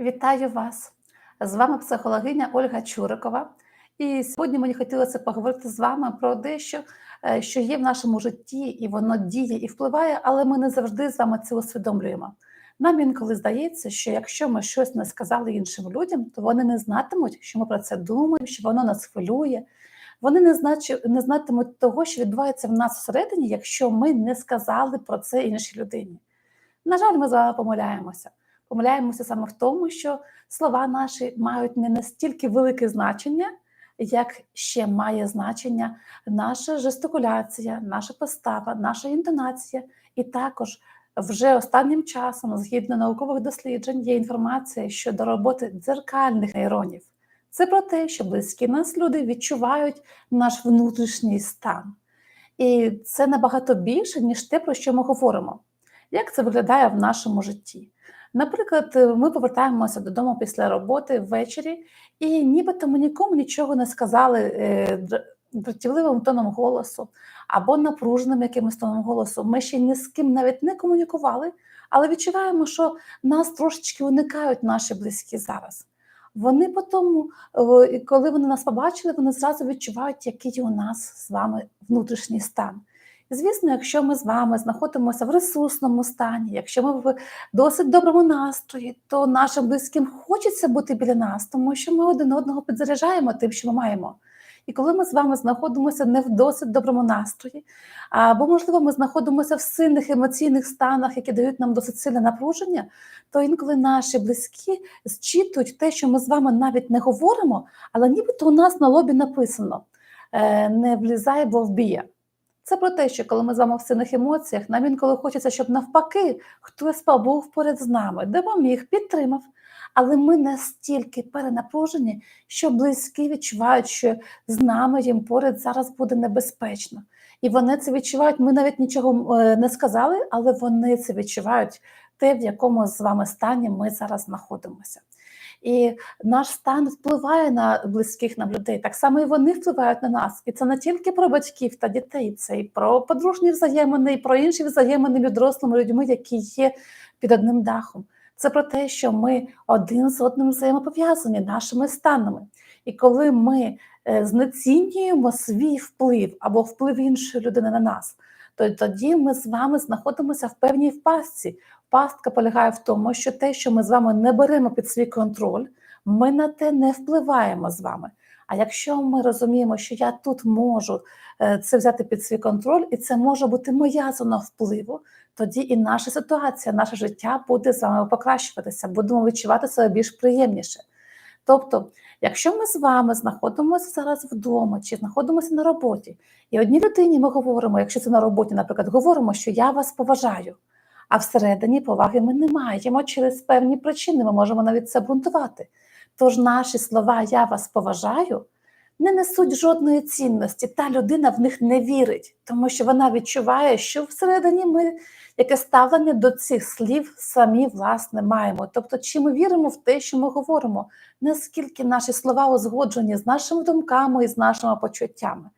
Вітаю вас! З вами психологиня Ольга Чурикова. І сьогодні мені хотілося поговорити з вами про дещо, е, що є в нашому житті, і воно діє і впливає, але ми не завжди з вами це усвідомлюємо. Нам інколи здається, що якщо ми щось не сказали іншим людям, то вони не знатимуть, що ми про це думаємо, що воно нас хвилює. Вони не значи, не знатимуть того, що відбувається в нас всередині, якщо ми не сказали про це іншій людині. На жаль, ми з вами помиляємося. Помиляємося саме в тому, що слова наші мають не настільки велике значення, як ще має значення наша жестикуляція, наша постава, наша інтонація. І також вже останнім часом, згідно наукових досліджень, є інформація щодо роботи дзеркальних нейронів. Це про те, що близькі нас люди відчувають наш внутрішній стан. І це набагато більше, ніж те, про що ми говоримо. Як це виглядає в нашому житті? Наприклад, ми повертаємося додому після роботи ввечері, і нібито ми нікому нічого не сказали е, дратівливим тоном голосу або напруженим якимось тоном голосу. Ми ще ні з ким навіть не комунікували, але відчуваємо, що нас трошечки уникають наші близькі зараз. Вони потім, е, коли вони нас побачили, вони зразу відчувають, який у нас з вами внутрішній стан. Звісно, якщо ми з вами знаходимося в ресурсному стані, якщо ми в досить доброму настрої, то нашим близьким хочеться бути біля нас, тому що ми один одного підзаряджаємо тим, що ми маємо. І коли ми з вами знаходимося не в досить доброму настрої, або, можливо, ми знаходимося в сильних емоційних станах, які дають нам досить сильне напруження, то інколи наші близькі зчитують те, що ми з вами навіть не говоримо, але нібито у нас на лобі написано: «Е, не влізай, бо вб'є. Це про те, що коли ми з вами в сильних емоціях, нам інколи хочеться, щоб навпаки хтось побув поряд з нами, допоміг, підтримав. Але ми настільки перенапружені, що близькі відчувають, що з нами їм поряд зараз буде небезпечно. І вони це відчувають. Ми навіть нічого е, не сказали, але вони це відчувають, те, в якому з вами стані ми зараз знаходимося. І наш стан впливає на близьких нам людей. Так само і вони впливають на нас. І це не тільки про батьків та дітей, це і про подружні взаємини, і про інші взаємини між дорослими людьми, які є під одним дахом. Це про те, що ми один з одним взаємопов'язані нашими станами. І коли ми е, знецінюємо свій вплив або вплив іншої людини на нас, то тоді ми з вами знаходимося в певній впастці. Пастка полягає в тому, що те, що ми з вами не беремо під свій контроль, ми на те не впливаємо з вами. А якщо ми розуміємо, що я тут можу е, це взяти під свій контроль, і це може бути моя зона впливу, тоді і наша ситуація, наше життя буде з вами покращуватися, будемо відчувати себе більш приємніше. Тобто, якщо ми з вами знаходимося зараз вдома чи знаходимося на роботі, і одній людині ми говоримо, якщо це на роботі, наприклад, говоримо, що я вас поважаю, а всередині поваги ми не маємо через певні причини, ми можемо навіть це бунтувати. Тож наші слова Я вас поважаю не несуть жодної цінності. Та людина в них не вірить, тому що вона відчуває, що всередині ми яке ставлення до цих слів самі власне маємо. Тобто, чи ми віримо в те, що ми говоримо, наскільки наші слова узгоджені з нашими думками і з нашими почуттями.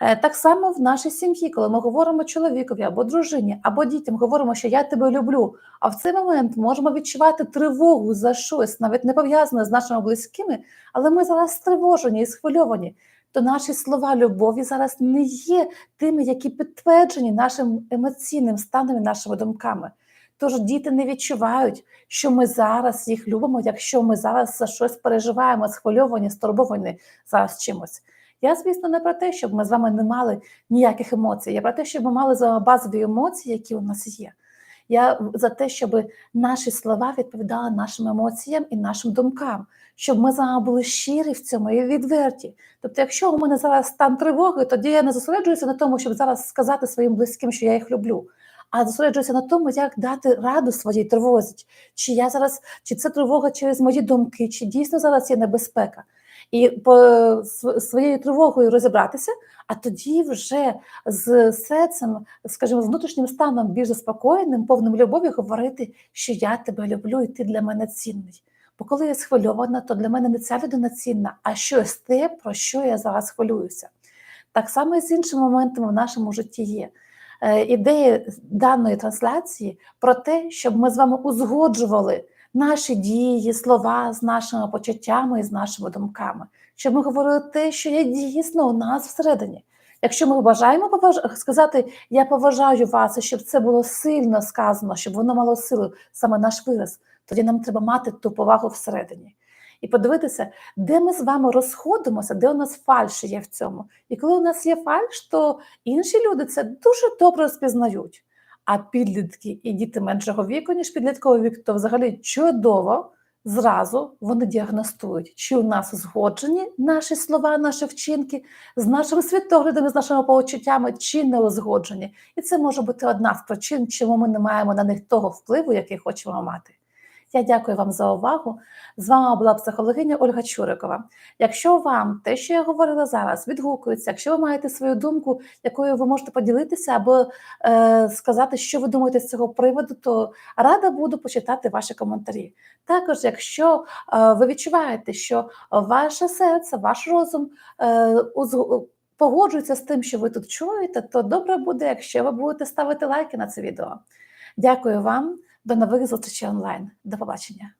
Е, так само в нашій сім'ї, коли ми говоримо чоловікові або дружині, або дітям, говоримо, що я тебе люблю. А в цей момент можемо відчувати тривогу за щось, навіть не пов'язане з нашими близькими, але ми зараз стривожені і схвильовані. То наші слова любові зараз не є тими, які підтверджені нашим емоційним станом і нашими думками. Тож діти не відчувають, що ми зараз їх любимо, якщо ми зараз за щось переживаємо, схвильовані, стурбовані зараз чимось. Я, звісно, не про те, щоб ми з вами не мали ніяких емоцій. Я про те, щоб ми мали з базові емоції, які у нас є. Я за те, щоб наші слова відповідали нашим емоціям і нашим думкам, щоб ми з вами були щирі в цьому і відверті. Тобто, якщо у мене зараз стан тривоги, тоді я не зосереджуюся на тому, щоб зараз сказати своїм близьким, що я їх люблю. А зосереджуюся на тому, як дати раду своїй тривозі, чи я зараз, чи це тривога через мої думки, чи дійсно зараз є небезпека і по своєю тривогою розібратися, а тоді вже з серцем, скажімо, з внутрішнім станом більш заспокоєним, повним любові говорити, що я тебе люблю, і ти для мене цінний. Бо коли я схвильована, то для мене не ця людина цінна, а щось те, про що я зараз хвилююся. Так само і з іншими моментами в нашому житті є. Е, ідея даної трансляції про те, щоб ми з вами узгоджували наші дії, слова з нашими почуттями і з нашими думками, щоб ми говорили те, що є дійсно у нас всередині. Якщо ми бажаємо поваж... сказати Я поважаю вас, і щоб це було сильно сказано, щоб воно мало силу, саме наш вираз, тоді нам треба мати ту повагу всередині. І подивитися, де ми з вами розходимося, де у нас фальш є в цьому. І коли у нас є фальш, то інші люди це дуже добре розпізнають. А підлітки і діти меншого віку, ніж підлітковий вік, то взагалі чудово зразу вони діагностують, чи у нас узгоджені наші слова, наші вчинки з нашими світоглядами, з нашими почуттями, чи не узгоджені. І це може бути одна з причин, чому ми не маємо на них того впливу, який хочемо мати. Я дякую вам за увагу. З вами була психологиня Ольга Чурикова. Якщо вам те, що я говорила зараз, відгукується, якщо ви маєте свою думку, якою ви можете поділитися, або е, сказати, що ви думаєте з цього приводу, то рада буду почитати ваші коментарі. Також, якщо е, ви відчуваєте, що ваше серце, ваш розум е, погоджується з тим, що ви тут чуєте, то добре буде, якщо ви будете ставити лайки на це відео. Дякую вам. До нових зустрічей онлайн. До побачення.